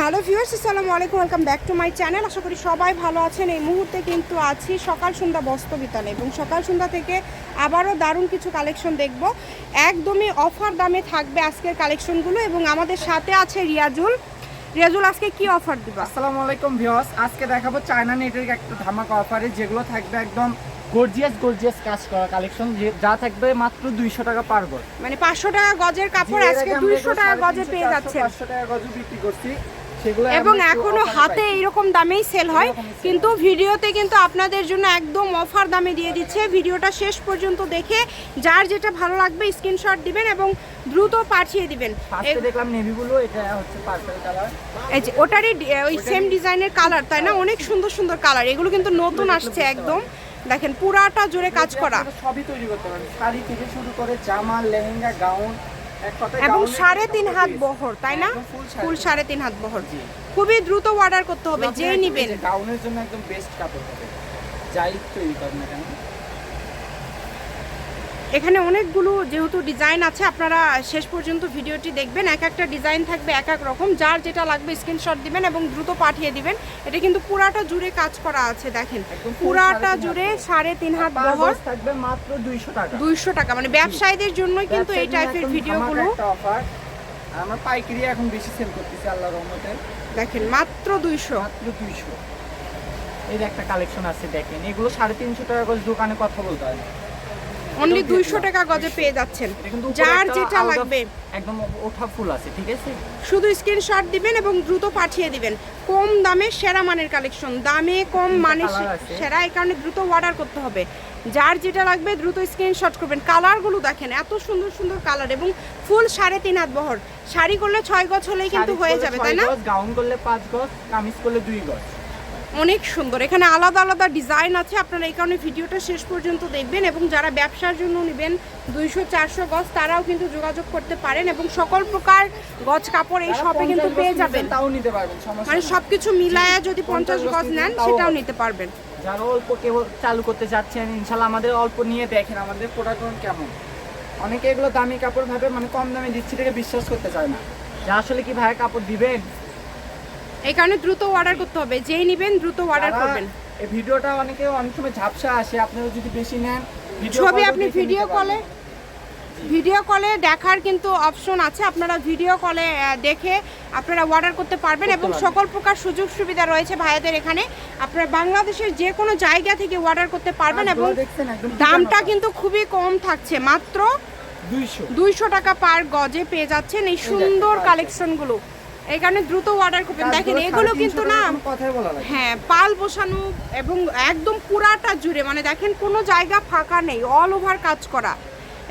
Hello viewers আসসালামু আলাইকুম welcome back to my channel. আশা করি সবাই ভালো আছেন। এই মুহূর্তে কিন্তু আছি সকাল সন্ধ্যা বস্ত্র বিতানে এবং সকাল সন্ধ্যা থেকে আবারও দারুণ কিছু কালেকশন দেখব। একদমই অফার দামে থাকবে আজকের কালেকশনগুলো এবং আমাদের সাথে আছে রিয়াজুল। রিয়াজুল আজকে কি অফার দিবা? আসসালামু আলাইকুম ভিউয়ার্স আজকে দেখাবো চায়না নেটের একটা ধামাকা অফারে যেগুলো থাকবে একদম গর্জিয়াস গর্জিয়াস কাজ করা কালেকশন যা থাকবে মাত্র দুইশো টাকা পার গজ। মানে পাঁচশো টাকা গজের কাপড় আজকে দুইশো টাকা গজে পেয়ে 400, যাচ্ছেন। 500 টাকা গজে বিক্রি করছি। এবং এখনও হাতে এইরকম দামেই সেল হয়। কিন্তু ভিডিওতে কিন্তু আপনাদের জন্য একদম অফার দামে দিয়ে দিচ্ছে। ভিডিওটা শেষ পর্যন্ত দেখে যার যেটা ভালো লাগবে স্ক্রিনশট দিবেন এবং দ্রুত পাঠিয়ে দিবেন। দেখলাম নেভি এটা হচ্ছে পার্পল কালার এই যে ওটারই ওই সেম ডিজাইনের কালার তাই না? অনেক সুন্দর সুন্দর কালার এগুলো কিন্তু নতুন আসছে একদম। দেখেন পুরাটা জুড়ে কাজ করা। সবই তৈরি করতে পারেন শাড়ি থেকে শুরু করে জামা লেহেঙ্গা গাউন এবং সাড়ে তিন হাত বহর তাই না? ফুল। সাড়ে তিন হাত। বহর। খুবই দ্রুত অর্ডার করতে হবে আপনি যে নিবেন। গাউনের জন্য একদম বেস্ট কাপড় হবে। যাই তৈরি করেন না কেন? এখানে অনেকগুলো যেহেতু ডিজাইন আছে আপনারা শেষ পর্যন্ত ভিডিওটি দেখবেন। এক একটা ডিজাইন থাকবে এক এক রকম। যার যেটা লাগবে স্ক্রিনশট দিবেন এবং দ্রুত পাঠিয়ে দিবেন। এটা কিন্তু পুরাটা জুড়ে কাজ করা আছে দেখেন। পুরাটা জুড়ে সাড়ে তিন হাত বহর। থাকবে মাত্র 200 টাকা। দুইশো টাকা। মানে ব্যবসায়ীদের জন্যই কিন্তু এই টাইপের ভিডিওগুলো আমরা পাইকারি এখন বেশি সেল করতেছি আল্লাহর রহমতে। দেখেন মাত্র দুইশো। মাত্র 200 এর একটা কালেকশন আছে দেখেন। এগুলো সাড়ে তিনশো টাকা করে দোকানে কথা বলতে হয়। অনলি দুইশো। টাকা গজে পেয়ে যাচ্ছেন। যার যেটা লাগবে। একদম ওঠা ফুল আছে ঠিক আছে? শুধু স্ক্রিনশট দিবেন এবং দ্রুত পাঠিয়ে দিবেন। কম দামে সেরা মানের কালেকশন দামে কম তিনটা মানে সেরা এই কারণে দ্রুত অর্ডার করতে হবে। যার যেটা লাগবে দ্রুত স্ক্রিনশট করবেন। কালারগুলো দেখেন এত সুন্দর সুন্দর কালার এবং ফুল সাড়ে তিন হাত বহর। শাড়ি করলে ছয় গজ হলেই কিন্তু হয়ে যাবে তাই না? গাউন করলে পাঁচ গজ কামিজ করলে দুই গজ। অনেক সুন্দর। এখানে আলাদা আলাদা ডিজাইন আছে আপনারা এই কারণে ভিডিওটা শেষ পর্যন্ত দেখবেন এবং যারা ব্যবসার জন্য নেবেন দুইশো চারশো গজ তারাও কিন্তু যোগাযোগ করতে পারেন এবং সকল প্রকার গজ কাপড় এই শপে কিন্তু পেয়ে যাবেন। তাও নিতে পারবেন মানে নেই। সবকিছু মিলায়া যদি পঞ্চাশ 50 গজ নেন সেটাও নিতে পারবেন। যারা অল্প কেবল চালু করতে যাচ্ছেন ইনশাল্লাহ আমাদের অল্প নিয়ে দেখেন আমাদের প্রোডাক্ট কেমন। অনেকে এগুলো দামি কাপড় ভাবে মানে কম দামে দিচ্ছি থেকে বিশ্বাস করতে চায় না। যে আসলে কি ভাই কাপড় দিবেন? এই কারণে দ্রুত অর্ডার করতে হবে। যেই নিবেন দ্রুত অর্ডার করবেন। এই ভিডিওটা অনেকে অনেক সময় ঝাপসা আসে আপনারা যদি বেশি নেন ছবি আপনি ভিডিও কলে ভিডিও কলে দেখার কিন্তু অপশন আছে। আপনারা ভিডিও কলে দেখে আপনারা অর্ডার করতে পারবেন এবং সকল প্রকার সুযোগ সুবিধা রয়েছে ভাইয়াদের এখানে। আপনারা বাংলাদেশের যে কোনো জায়গা থেকে অর্ডার করতে পারবেন এবং দামটা কিন্তু খুবই কম থাকছে। মাত্র দুইশো। টাকা পার গজে পেয়ে যাচ্ছেন এই সুন্দর কালেকশনগুলো এই কারণে দ্রুত অর্ডার করবেন দেখেন এগুলো কিন্তু না হ্যাঁ পাল বসানো এবং একদম পুরাটা জুড়ে মানে দেখেন কোনো জায়গা ফাঁকা নেই অল ওভার কাজ করা।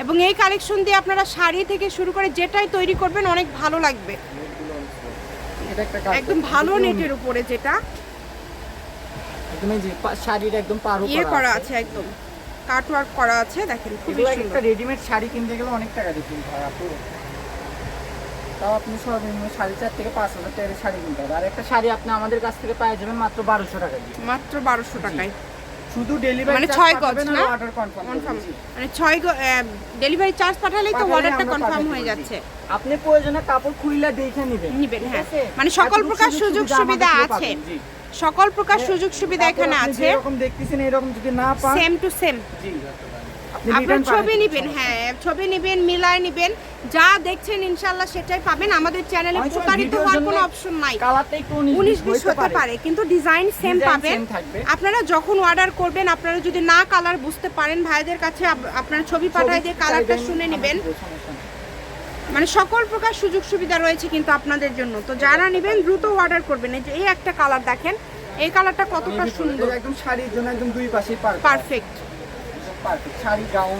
এবং এই কালেকশন দিয়ে আপনারা শাড়ি থেকে শুরু করে যেটাই তৈরি করবেন অনেক ভালো লাগবে। একদম ভালো নেটের উপরে যেটা। শাড়ির একদম ইয়ে করা আছে একদম। কাটওয়ার্ক করা আছে দেখেন খুবই সুন্দর। রেডিমেড শাড়ি কিনতে গেলে অনেক টাকা দিতে হয় আপু। তাও আপনি সর্বনিম্ন সাড়ে চার থেকে পাঁচ হাজার টাকার শাড়ি কিনতে হবে। আর একটা শাড়ি আপনি আমাদের কাছ থেকে পেয়ে যাবেন মাত্র বারোশো টাকা দিয়ে। মাত্র বারোশো টাকায়। শুধু ডেলিভারি মানে গজ না? অর্ডার কনফার্ম মানে ডেলিভারি চার্জ পাঠালেই তো অর্ডারটা কনফার্ম হয়ে যাচ্ছে। আপনি প্রয়োজনে কাপড় খুইলা দেখে নেবেন। নিবেন, হ্যাঁ। মানে সকল প্রকার সুযোগ সুবিধা আছে। সকল প্রকার সুযোগ সুবিধা এখানে আছে। যেরকম দেখতেছেন এরকম যদি না পান সেম টু সেম জি। আপনার ছবি পাঠিয়ে নিবেন হ্যাঁ ছবি নিবেন মিলায় নিবেন যা দেখছেন ইনশাল্লাহ সেটাই পাবেন। আমাদের চ্যানেলে প্রতারিত হওয়ার কোনো অপশন নাই। উনিশ বিশ হতে পারে। কিন্তু ডিজাইন সেম পাবেন। আপনারা যখন অর্ডার করবেন আপনারা যদি না কালার বুঝতে পারেন ভাইদের কাছে আপ- আপনারা ছবি পাঠাই দিয়ে কালারটা শুনে নেবেন। মানে সকল প্রকার সুযোগ সুবিধা রয়েছে কিন্তু আপনাদের জন্য। তো যারা নেবেন দ্রুত অর্ডার করবেন। এই যে এই একটা কালার দেখেন এই কালারটা কতটা সুন্দর। একদম শাড়ির জন্য একদম দুই পার পারফেক্ট পারফেক্ট শাড়ি গাউন।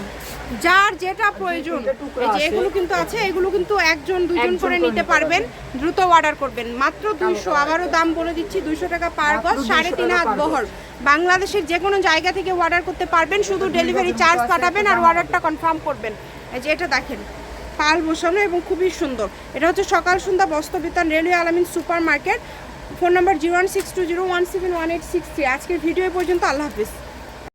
যার যেটা প্রয়োজন। এই যে আছে। এগুলো কিন্তু আছে এগুলো কিন্তু একজন দুজন করে নিতে পারবেন। দ্রুত অর্ডার করবেন। মাত্র দুইশো আবারও দাম বলে দিচ্ছি দুইশো টাকা পার গজ সাড়ে তিন হাত বহর। বাংলাদেশের যে কোনো জায়গা থেকে অর্ডার করতে পারবেন শুধু ডেলিভারি চার্জ পাঠাবেন আর অর্ডারটা কনফার্ম করবেন। এই যে এটা দেখেন পাল বসানো এবং খুবই সুন্দর। এটা হচ্ছে সকাল সন্ধ্যা বস্ত্রবিতান railway Alamin super market phone number zero one six two zero one seven one eight six three আজকের ভিডিও পর্যন্ত আল্লাহ হাফিজ।